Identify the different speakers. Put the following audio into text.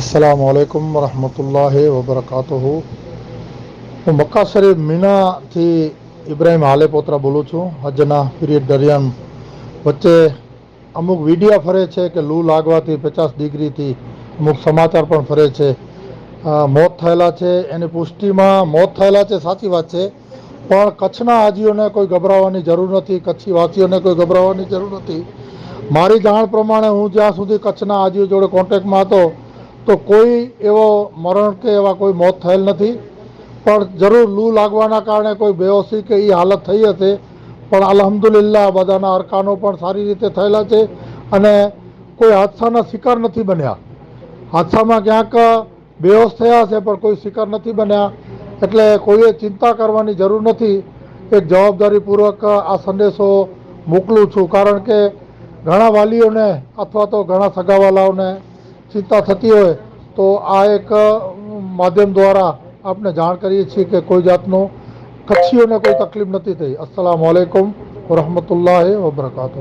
Speaker 1: અસલામ વાલેકુમ વરહમતુલ્લાહ વબરકાતુહુ હું મક્કા શરીફ મીનાથી ઇબ્રાહિમ હાલેપોત્રા બોલું છું. હજના પીરિયડ દરમિયાન વચ્ચે અમુક વિડીયા ફરે છે કે લૂ લાગવાથી પચાસ ડિગ્રીથી અમુક સમાચાર પણ ફરે છે. મોત થયેલા છે. એની પુષ્ટિમાં મોત થયેલા છે, સાચી વાત છે. પણ કચ્છના હાજીઓને કોઈ ગભરાવાની જરૂર નથી, કચ્છી વાસીઓને કોઈ ગભરાવાની જરૂર નથી. મારી જાણ પ્રમાણે હું જ્યાં સુધી કચ્છના હાજીઓ જોડે કોન્ટેક્ટમાં હતો તો કોઈ એવો મરણ કે એવા કોઈ મોત થયેલ નથી, પણ જરૂર લૂ લાગવાના કારણે કોઈ બેહોશી કે એ હાલત થઈ હશે, પણ અલહમદુલિલ્લા બધાના અરકાનો પણ સારી રીતે થયેલા છે અને કોઈ હાદસાના શિકાર નથી બન્યા. હાદસામાં ક્યાંક બેહોશ થયા છે પણ કોઈ શિકાર નથી બન્યા. એટલે કોઈએ ચિંતા કરવાની જરૂર નથી. એક જવાબદારીપૂર્વક આ સંદેશો મોકલું છું, કારણ કે ઘણા વાલીઓને અથવા તો ઘણા સગાવાલાઓને ચિંતા થતી હોય તો આ એક માધ્યમ દ્વારા આપણે જાણ કરીએ છીએ કે કોઈ જાતનું કચ્છીઓને કોઈ તકલીફ નથી થઈ. અસલામ વાલેકુમ વરહમતુલ્લાહ વબરકાતુ